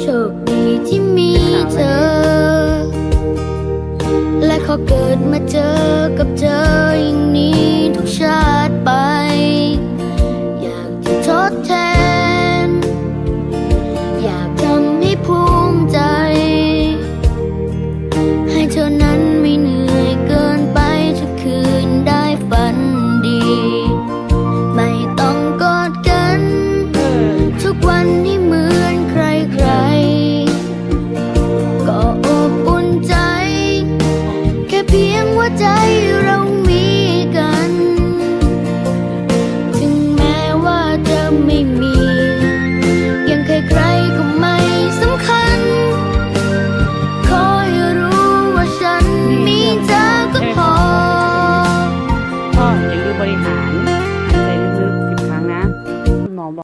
โชคดีที่มีเธอ และขอเกิดมาเจอกับเธออย่างนี้ทุกชาติไป อยากจะทดแทน family.